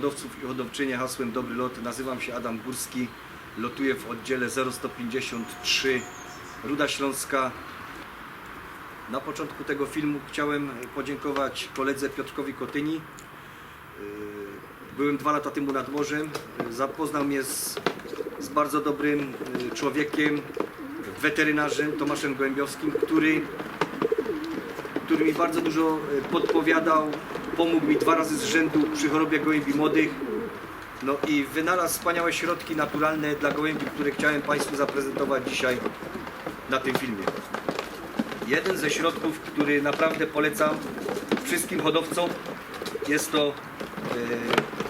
Hodowców i hodowczynie hasłem Dobry Lot. Nazywam się Adam Górski. Lotuję w oddziale 0153 Ruda Śląska. Na początku tego filmu chciałem podziękować koledze Piotrkowi Kotyni. Byłem dwa lata temu nad morzem. Zapoznał mnie z, z bardzo dobrym yy, człowiekiem, weterynarzem Tomaszem Gołębiowskim, który który mi bardzo dużo e, podpowiadał, pomógł mi dwa razy z rzędu przy chorobie gołębi młodych. No i wynalazł wspaniałe środki naturalne dla gołębi, które chciałem Państwu zaprezentować dzisiaj na tym filmie. Jeden ze środków, który naprawdę polecam wszystkim hodowcom, jest to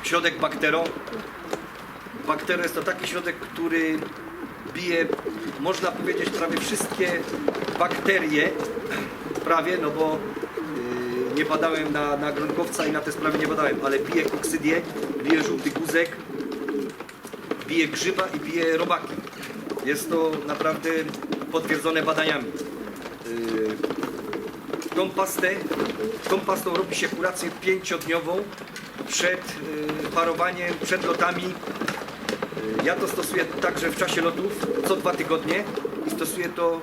e, środek Baktero. Baktero jest to taki środek, który bije, można powiedzieć, prawie wszystkie bakterie, prawie, no bo nie badałem na, na gronkowca i na te sprawy nie badałem, ale bije koksydię, bije żółty guzek, bije grzyba i bije robaki. Jest to naprawdę potwierdzone badaniami. Yy, tą pastę, tą pastą robi się kurację pięciodniową przed yy, parowaniem, przed lotami. Yy, Ja to stosuję także w czasie lotów, co dwa tygodnie i stosuję to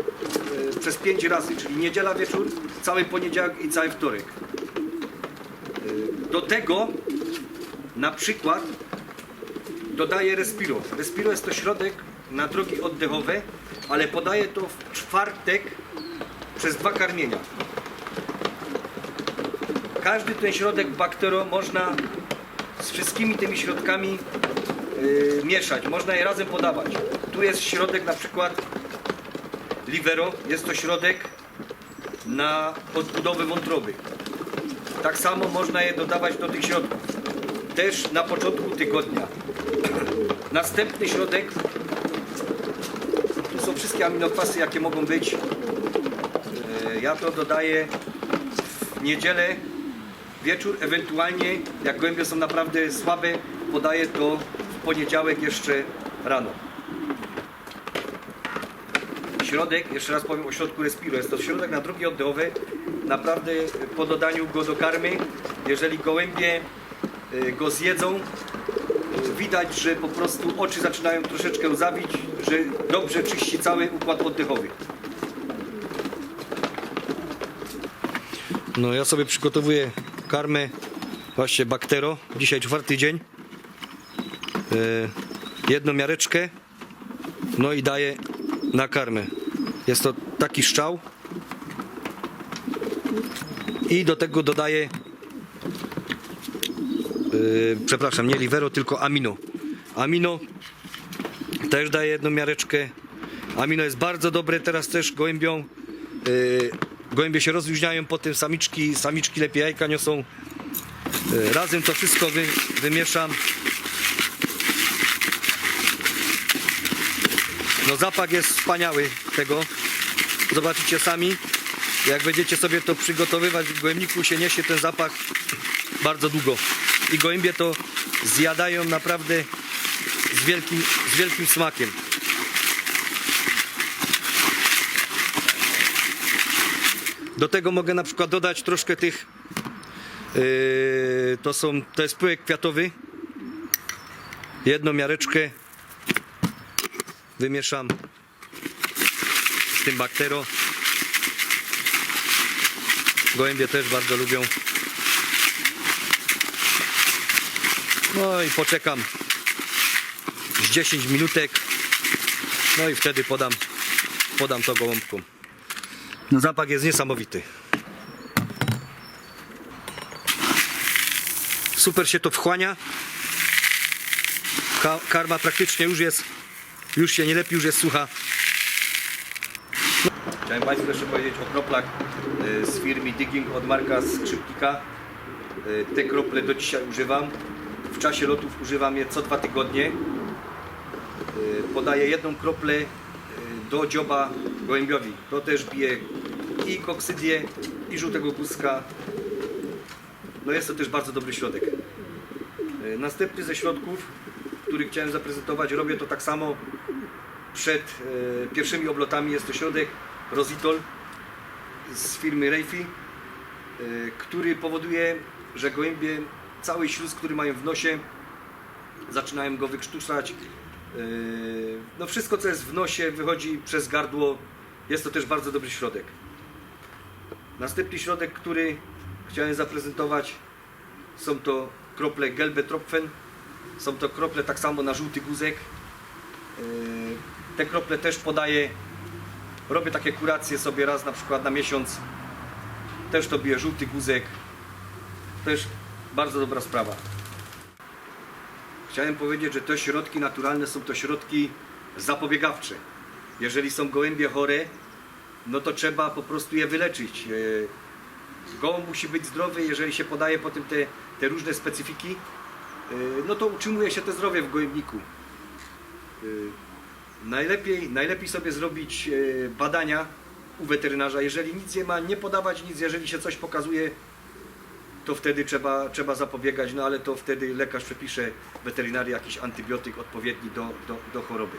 przez pięć razy, czyli niedziela wieczór, cały poniedziałek i cały wtorek. Yy, Do tego na przykład dodaję Respiro. Respiro jest to środek na drogi oddechowe, ale podaję to w czwartek przez dwa karmienia. Każdy ten środek baktero można z wszystkimi tymi środkami yy, mieszać. Można je razem podawać. Tu jest środek na przykład Livero. Jest to środek na odbudowę wątroby. Tak samo można je dodawać do tych środków. Też na początku tygodnia. Następny środek. Tu są wszystkie aminokwasy, jakie mogą być. E, Ja to dodaję w niedzielę wieczór, ewentualnie jak gołębie są naprawdę słabe, podaję to w poniedziałek jeszcze rano. Środek, jeszcze raz powiem o środku Respiro, jest to środek na drogi oddechowe. Naprawdę po dodaniu go do karmy, jeżeli gołębie y, go zjedzą, y, widać, że po prostu oczy zaczynają troszeczkę łzawić, że dobrze czyści cały układ oddechowy. No ja sobie przygotowuję karmę właśnie baktero. Dzisiaj czwarty dzień. Yy, jedną miareczkę. No i daję na karmę. Jest to taki szczał. I do tego dodaję yy, przepraszam, nie livero, tylko amino. Amino też daję jedną miareczkę. Amino jest bardzo dobre teraz też gołębią. Yy, gołębie się rozluźniają, potem samiczki, samiczki lepiej jajka niosą. Yy, razem to wszystko wy, wymieszam. No zapach jest wspaniały tego. Zobaczycie sami. Jak będziecie sobie to przygotowywać w gołębniku się niesie ten zapach bardzo długo. I gołębie to zjadają naprawdę z wielkim, z wielkim smakiem. Do tego mogę na przykład dodać troszkę tych. Yy, to są, to jest pyłek kwiatowy. Jedną miareczkę wymieszam z tym baktero. Gołębie też bardzo lubią. No i poczekam z 10 minutek. No i wtedy podam, podam to gołąbkom. No zapach jest niesamowity. Super się to wchłania. Ka karma praktycznie już jest, już się nie lepi, już jest sucha. Chciałem Państwu jeszcze powiedzieć o kroplach y, z firmy Digging od Marka Skrzypnika. Y, Te krople do dzisiaj używam. W czasie lotów używam je co dwa tygodnie. Y, Podaję jedną kroplę do dzioba gołębiowi. To też bije i koksydię, i żółtego guzka. No jest to też bardzo dobry środek. Następny ze środków, który chciałem zaprezentować, robię to tak samo przed e, pierwszymi oblotami. Jest to środek Rositol z firmy Reifi, e, który powoduje, że gołębie cały śluz, który mają w nosie, zaczynają go wykrztuszać. Yy, No wszystko, co jest w nosie, wychodzi przez gardło. Jest to też bardzo dobry środek. Następny środek, który chciałem zaprezentować, są to krople Gelbe Tropfen. Są to krople tak samo na żółty guzek. Yy, Te krople też podaję. Robię takie kuracje sobie raz na przykład na miesiąc. Też to bije żółty guzek. Też bardzo dobra sprawa. Chciałem powiedzieć, że te środki naturalne są to środki zapobiegawcze. Jeżeli są gołębie chore, no to trzeba po prostu je wyleczyć. E, Gołąb musi być zdrowy, jeżeli się podaje potem te, te różne specyfiki, e, no to utrzymuje się to zdrowie w gołębniku. E, Najlepiej, najlepiej sobie zrobić e, badania u weterynarza. Jeżeli nic nie ma, nie podawać nic, jeżeli się coś pokazuje, to wtedy trzeba, trzeba zapobiegać, no ale to wtedy lekarz przepisze weterynarii jakiś antybiotyk odpowiedni do, do, do choroby.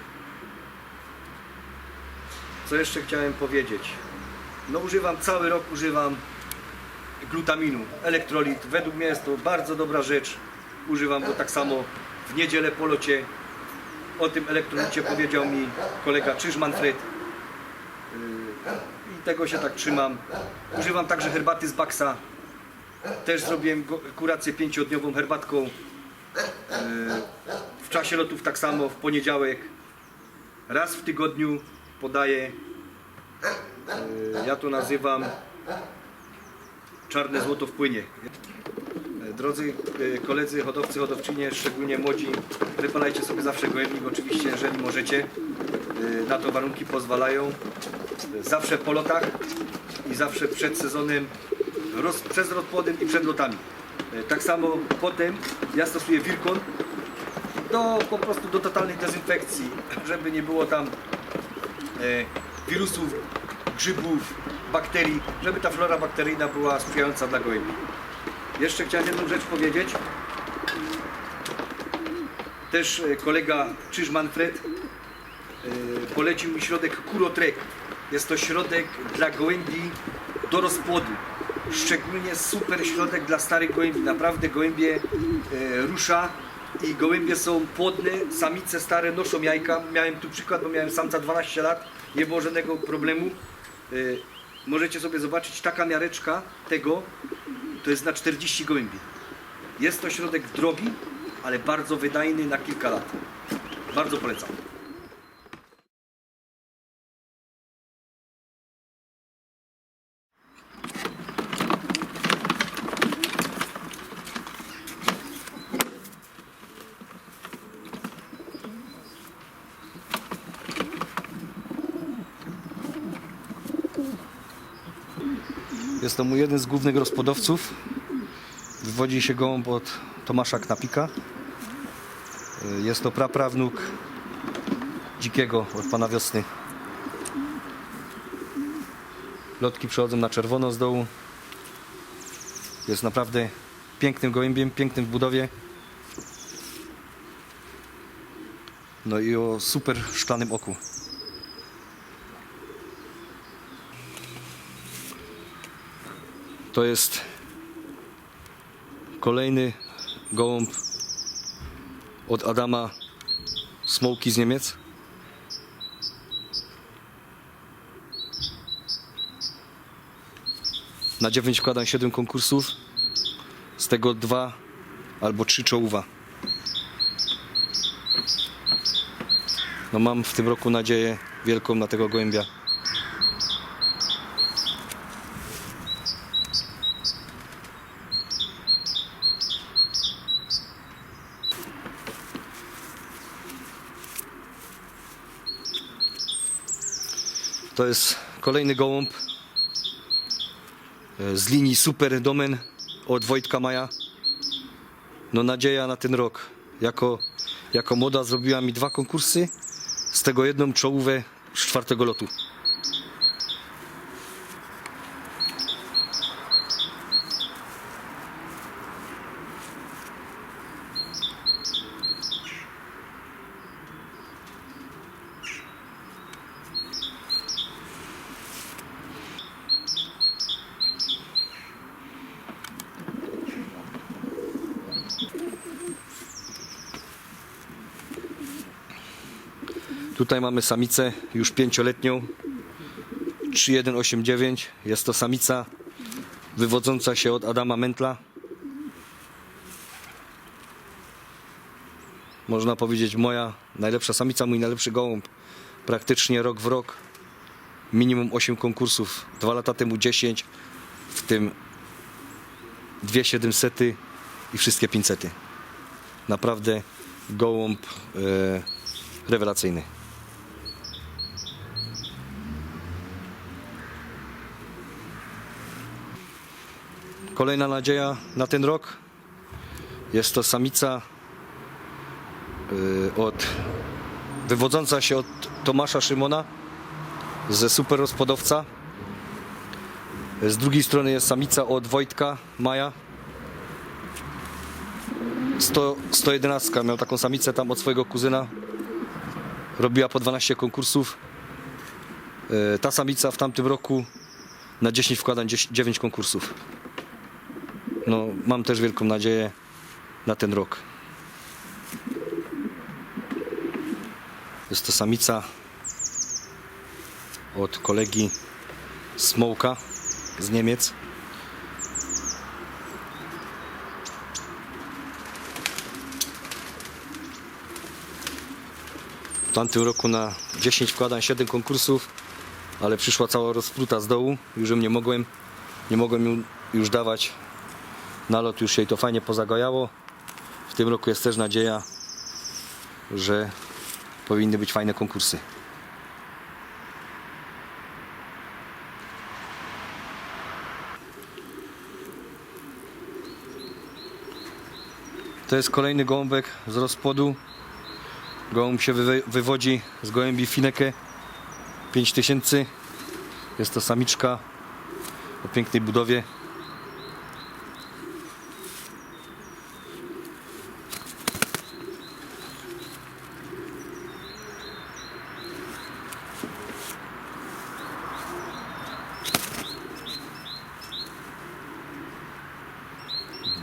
Co jeszcze chciałem powiedzieć? No używam, cały rok używam glutaminu, elektrolit. Według mnie jest to bardzo dobra rzecz. Używam go tak samo w niedzielę po locie. O tym elektrolicie powiedział mi kolega Czyż Manfred. Yy, I tego się tak trzymam. Używam także herbaty z Baksa. Też zrobiłem kurację pięciodniową herbatką. Yy, W czasie lotów tak samo, w poniedziałek. Raz w tygodniu podaję. yy, Ja to nazywam czarne złoto w płynie. Drodzy yy, koledzy, hodowcy, hodowczynie, szczególnie młodzi, wypalajcie sobie zawsze gołębnik, oczywiście, jeżeli możecie. Yy, Na to warunki pozwalają. Zawsze po lotach i zawsze przed sezonem roz, przez rozpłodem i przed lotami. E, Tak samo potem ja stosuję Wirkon do, po prostu do totalnej dezynfekcji, żeby nie było tam e, wirusów, grzybów, bakterii, żeby ta flora bakteryjna była sprzyjająca dla gołębi. Jeszcze chciałem jedną rzecz powiedzieć. Też e, kolega Czyż Manfred e, polecił mi środek Kurotrek. Jest to środek dla gołębi do rozpłodu. Szczególnie super środek dla starych gołębi. Naprawdę gołębie e, rusza i gołębie są płodne, samice stare noszą jajka. Miałem tu przykład, bo miałem samca 12 lat, nie było żadnego problemu. Możecie sobie zobaczyć, taka miareczka tego to jest na 40 gołębi. Jest to środek drogi, ale bardzo wydajny na kilka lat. Bardzo polecam. To mój jeden z głównych rozpłodowców. Wywodzi się gołąb od Tomasza Knapika. Jest to praprawnuk dzikiego od pana wiosny. Lotki przechodzą na czerwono z dołu. Jest naprawdę pięknym gołębiem, pięknym w budowie. No i o super szklanym oku. To jest kolejny gołąb od Adama Smołki z Niemiec. Na 9 wkładam 7 konkursów, z tego dwa albo trzy czołówa. No mam w tym roku nadzieję wielką na tego gołębia. To jest kolejny gołąb e, z linii Super Domen od Wojtka Maja. No nadzieja na ten rok. Jako, jako młoda zrobiła mi dwa konkursy, z tego jedną czołówę z czwartego lotu. Tutaj mamy samicę już pięcioletnią 3189. Jest to samica wywodząca się od Adama Mentla. Można powiedzieć moja najlepsza samica, mój najlepszy gołąb. Praktycznie rok w rok. Minimum 8 konkursów. Dwa lata temu 10, w tym dwie 700 i wszystkie 500. Naprawdę gołąb e, rewelacyjny. Kolejna nadzieja na ten rok jest to samica y, od, wywodząca się od Tomasza Szymona ze super rozpodowca. Z drugiej strony jest samica od Wojtka Maja. 100, 111 miał taką samicę tam od swojego kuzyna. Robiła po 12 konkursów. Y, Ta samica w tamtym roku na 10 wkładań 10 9 konkursów. No, mam też wielką nadzieję na ten rok. Jest to samica od kolegi Smołka z Niemiec. W tamtym roku na 10 wkładań 7 konkursów, ale przyszła cała rozpruta z dołu. Już nie mogłem, nie mogłem już dawać nalot już jej to fajnie pozagojało. W tym roku jest też nadzieja, że powinny być fajne konkursy. To jest kolejny gołąbek z rozpłodu. Gołąb się wywodzi z gołębi Fineke 5000. Jest to samiczka o pięknej budowie.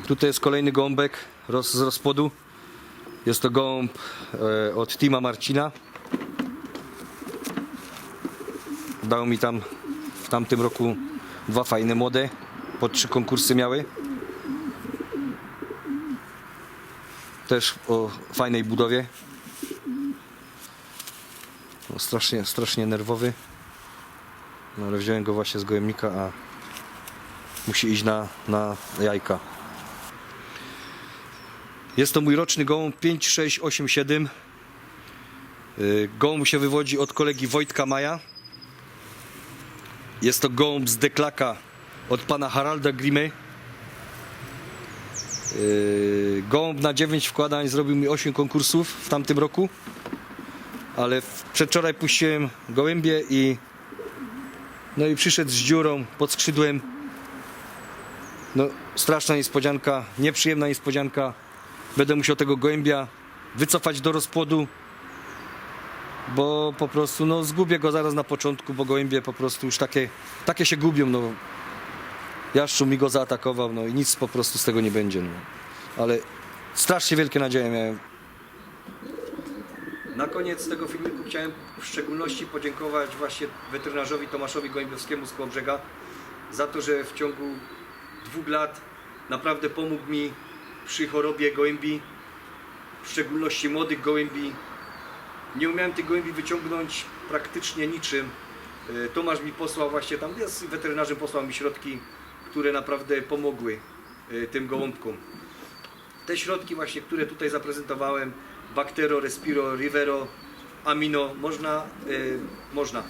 Tutaj jest kolejny gołąbek roz, z rozpłodu. Jest to gołąb e, od Tima Marcina. Dał mi tam w tamtym roku dwa fajne młode. Po trzy konkursy miały. Też o fajnej budowie. No, strasznie, strasznie nerwowy. No, ale wziąłem go właśnie z gołębnika, a musi iść na, na jajka. Jest to mój roczny gołąb 5687. Y, Gołąb się wywodzi od kolegi Wojtka Maja. Jest to gołąb z deklaka od pana Haralda Grimy. Y, Gołąb na 9 wkładań zrobił mi 8 konkursów w tamtym roku. Ale przedwczoraj puściłem gołębie i no i przyszedł z dziurą pod skrzydłem. No straszna niespodzianka, nieprzyjemna niespodzianka. Będę musiał tego gołębia wycofać do rozpłodu, bo po prostu no, zgubię go zaraz na początku, bo gołębie po prostu już takie, takie się gubią. No. Jaszczu mi go zaatakował no, i nic po prostu z tego nie będzie. No. Ale strasznie wielkie nadzieje miałem. Na koniec tego filmiku chciałem w szczególności podziękować właśnie weterynarzowi Tomaszowi Gołębiowskiemu z Kołobrzega za to, że w ciągu dwóch lat naprawdę pomógł mi przy chorobie gołębi, w szczególności młodych gołębi. Nie umiałem tych gołębi wyciągnąć praktycznie niczym. E, Tomasz mi posłał właśnie tam, z weterynarzem posłał mi środki, które naprawdę pomogły e, tym gołąbkom. Te środki właśnie, które tutaj zaprezentowałem, Bactero, Respiro, Rivero, Amino, można, e, można.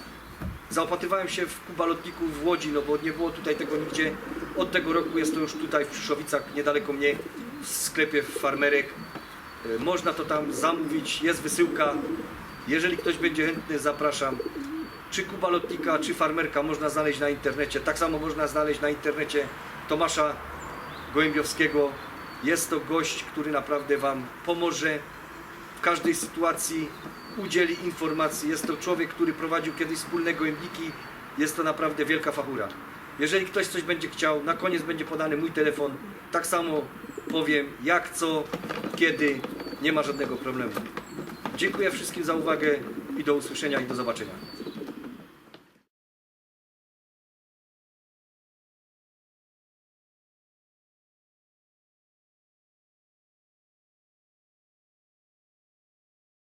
Zaopatrywałem się w Kuba Lotniku w Łodzi, no bo nie było tutaj tego nigdzie. Od tego roku jest to już tutaj w Przyszowicach, niedaleko mnie, w sklepie Farmerek. E, Można to tam zamówić, jest wysyłka. Jeżeli ktoś będzie chętny, zapraszam. Czy Kuba Lotnika, czy Farmerka można znaleźć na internecie. Tak samo można znaleźć na internecie Tomasza Gołębiowskiego. Jest to gość, który naprawdę Wam pomoże w każdej sytuacji, udzieli informacji. Jest to człowiek, który prowadził kiedyś wspólne gołębniki. Jest to naprawdę wielka fachura. Jeżeli ktoś coś będzie chciał, na koniec będzie podany mój telefon. Tak samo powiem jak, co, kiedy. Nie ma żadnego problemu. Dziękuję wszystkim za uwagę. i do usłyszenia i do zobaczenia.